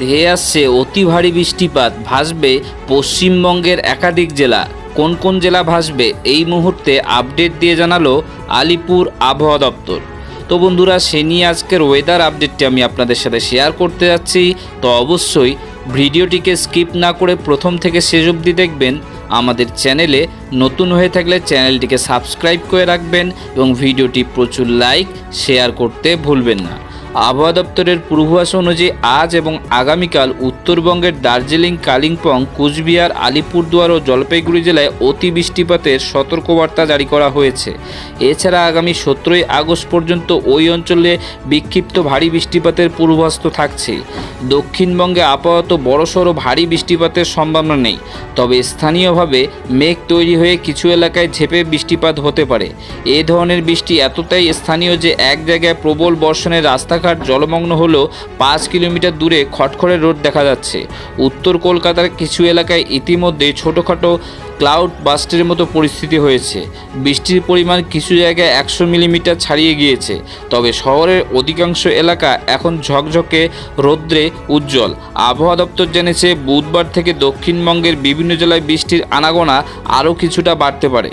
ধেয়ে আসছে অতি ভারী বৃষ্টিপাত। ভাসবে পশ্চিমবঙ্গের একাধিক জেলা। কোন কোন জেলা ভাসবে? এই মুহূর্তে আপডেট দিয়ে জানালো আলিপুর আবহাওয়া দপ্তর। তো বন্ধুরা, সে নিয়ে আজকের ওয়েদার আপডেটটি আমি আপনাদের সাথে শেয়ার করতে যাচ্ছি। তো অবশ্যই ভিডিওটিকে স্কিপ না করে প্রথম থেকে শেষ অবধি দেখবেন। আমাদের চ্যানেলে নতুন হয়ে থাকলে চ্যানেলটিকে সাবস্ক্রাইব করে রাখবেন এবং ভিডিওটি প্রচুর লাইক শেয়ার করতে ভুলবেন না। আবহাওয়া দপ্তরের পূর্বাভাস অনুযায়ী আজ এবং আগামীকাল উত্তরবঙ্গের দার্জিলিং, কালিম্পং, কুচবিহার, আলিপুরদুয়ার ও জলপাইগুড়ি জেলায় অতি বৃষ্টিপাতের সতর্কবার্তা জারি করা হয়েছে। এছাড়া আগামী সতেরোই আগস্ট পর্যন্ত ওই অঞ্চলে বিক্ষিপ্ত ভারী বৃষ্টিপাতের পূর্বাভাস তো থাকছে। দক্ষিণবঙ্গে আপাতত বড়সড় ভারী বৃষ্টিপাতের সম্ভাবনা নেই। তবে স্থানীয়ভাবে মেঘ তৈরি হয়ে কিছু এলাকায় ঝেপে বৃষ্টিপাত হতে পারে। এ ধরনের বৃষ্টি এতটাই স্থানীয় যে এক জায়গায় প্রবল বর্ষণে রাস্তাঘাট জলমগ্ন হলেও পাঁচ কিলোমিটার দূরে খটখড়ে রোড দেখা যাচ্ছে। উত্তর কলকাতার কিছু এলাকায় ইতিমধ্যে ছোটোখাটো ক্লাউড বাস্টের মতো পরিস্থিতি হয়েছে। বৃষ্টির পরিমাণ কিছু জায়গায় একশো মিলিমিটার ছাড়িয়ে গিয়েছে। তবে শহরের অধিকাংশ এলাকা এখন ঝকঝকে রৌদ্রে উজ্জ্বল। আবহাওয়া দপ্তর জেনেছে বুধবার থেকে দক্ষিণবঙ্গের বিভিন্ন জেলায় বৃষ্টির আনাগোনা আরও কিছুটা বাড়তে পারে।